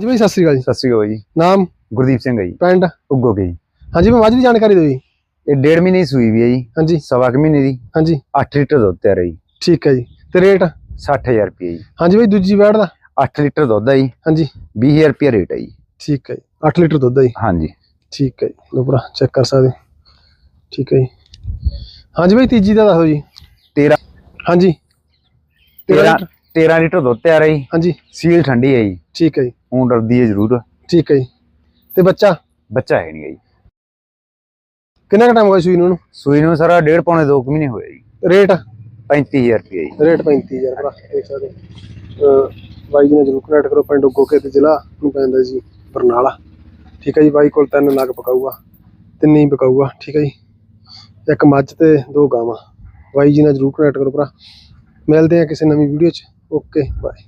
ਜੀ ਬਾਈ ਸਤਿ ਸ੍ਰੀ ਅਕਾਲ ਜੀ ਸਤਿ ਸ਼੍ਰੀ ਅਕਾਲ ਜੀ ਨਾਮ ਗੁਰਦੀਪ ਸਿੰਘ ਹੈ ਜੀ ਪਿੰਡ ਉੱਗੋ ਕੇ ਜੀ ਹਾਂਜੀ ਮੈਂ ਮੱਝ ਦੀ ਜਾਣਕਾਰੀ ਦਿਓ ਜੀ ਇਹ ਡੇਢ ਮਹੀਨੇ ਦੀ ਸੂਈ ਵੀ ਹੈ ਜੀ ਹਾਂਜੀ ਸਵਾ ਕੁ ਮਹੀਨੇ ਦੀ ਹਾਂਜੀ 8 ਲੀਟਰ ਦੁੱਧ ਤਿਆਰ ਹੈ ਜੀ ਠੀਕ ਹੈ ਜੀ ਤੇ ਰੇਟ 60000 ਰੁਪਏ ਜੀ ਹਾਂਜੀ ਬਾਈ ਦੂਜੀ ਵੈੜ ਦਾ 8 ਲੀਟਰ ਦੁੱਧ ਹੈ ਜੀ ਹਾਂਜੀ 20000 ਰੁਪਏ ਰੇਟ ਹੈ ਜੀ ਠੀਕ ਹੈ ਜੀ 8 ਲੀਟਰ ਦੁੱਧ ਹੈ ਜੀ ਹਾਂਜੀ ਠੀਕ ਹੈ ਜੀ ਲੋ ਭਰਾ ਚੈੱਕ ਕਰ ਸਕਦੇ। ਠੀਕ ਹੈ ਜੀ ਹਾਂਜੀ ਬਾਈ ਤੀਜੀ ਦਾ ਦੱਸੋ ਜੀ 13 ਹਾਂਜੀ 13 13 13 ਲੀਟਰ ਦੁੱਧ ਤਿਆਰ ਹੈ ਜੀ। ਹਾਂਜੀ। ਸੀਲ ਠੰਡੀ ਹੈ ਜੀ। ਠੀਕ ਹੈ ਜੀ। ਹੁਣ ਡਰਦੀ ਹੈ ਜ਼ਰੂਰ। ਠੀਕ ਹੈ ਜੀ। ਤੇ ਬੱਚਾ? ਬੱਚਾ ਹੈ ਨਹੀਂ ਜੀ। ਕਿੰਨਾ ਕੁ ਟਾਈਮ ਹੋਇਆ ਸੂਈ ਨੂੰ? ਸੂਈ ਨੂੰ ਸਾਰਾ ਡੇਢ ਪੌਣੇ 2 ਮਹੀਨੇ ਹੋਏ ਜੀ। ਰੇਟ? 35000 ਰੁਪਏ ਜੀ। ਰੇਟ 35000 ਭਰਾ ਦੇਖ ਸਕਦੇ ਬਾਈ ਜੀ ਨੇ ਜਰੂਰ ਕਨੈਕਟ ਕਰੋ ਪਿੰਡ ਗੋਕੇ ਤੇ ਜ਼ਿਲ੍ਹਾ ਨੂੰ ਪੈਂਦਾ ਜੀ ਬਰਨਾਲਾ। ਠੀਕ ਹੈ ਜੀ ਬਾਈ ਕੋਲ ਤਿੰਨ ਨਗ ਪਕਾਊਗਾ ਤਿੰਨੇ ਹੀ ਪਕਾਊਗਾ ਠੀਕ ਹੈ ਜੀ। ਇੱਕ ਮੱਝ ਤੇ ਦੋ ਗਾਵਾਂ। ਬਾਈ ਜੀ ਨਾਲ ਜਰੂਰ ਕਨੈਕਟ ਕਰੋ ਭਰਾ। ਮਿਲਦੇ ਆ ਕਿਸੇ ਨਵੀਂ ਵੀਡੀਓ 'ਚ। Okay bye